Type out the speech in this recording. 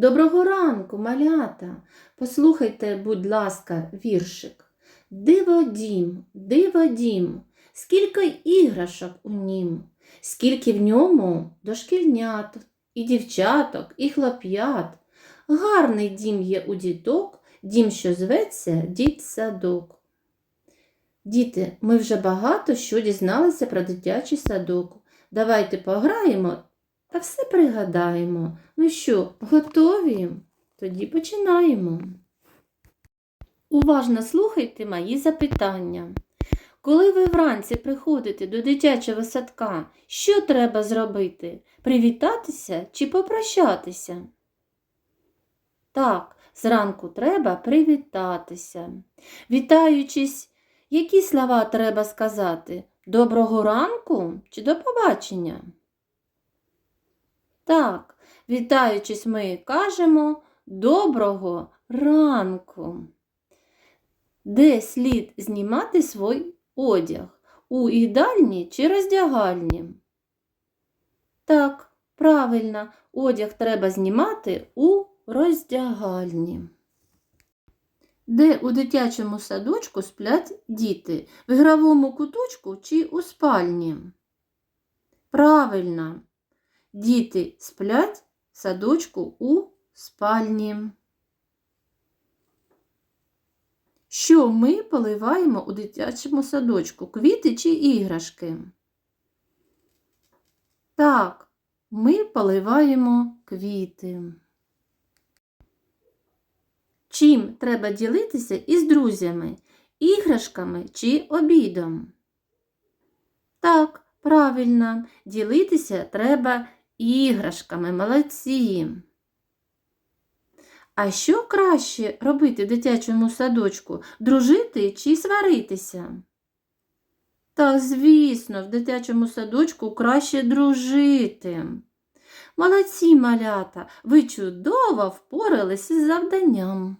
Доброго ранку, малята. Послухайте, будь ласка, віршик. Диво дім, диво дім, скільки іграшок у нім, скільки в ньому дошкільнят, і дівчаток, і хлоп'ят. Гарний дім є у діток, дім, що зветься дітсадок. Діти, ми вже багато що дізналися про дитячий садок. Давайте пограємо та все пригадаємо. Ну що, готові? Тоді починаємо. Уважно слухайте мої запитання. Коли ви вранці приходите до дитячого садка, що треба зробити? Привітатися чи попрощатися? Так, зранку треба привітатися. Вітаючись, які слова треба сказати? Доброго ранку чи до побачення? Так, вітаючись, ми кажемо доброго ранку. Де слід знімати свій одяг? У їдальні чи роздягальні? Так, правильно, одяг треба знімати у роздягальні. Де у дитячому садочку сплять діти? В ігровому куточку чи у спальні? Правильно. Діти сплять в садочку у спальні. Що ми поливаємо у дитячому садочку? Квіти чи іграшки? Так, ми поливаємо квіти. Чим треба ділитися із друзями? Іграшками чи обідом? Так, правильно, ділитися треба іграшками, молодці. А що краще робити дитячому садочку? Дружити чи сваритися? Та, звісно, в дитячому садочку краще дружити. Молодці малята, ви чудово впоралися з завданням.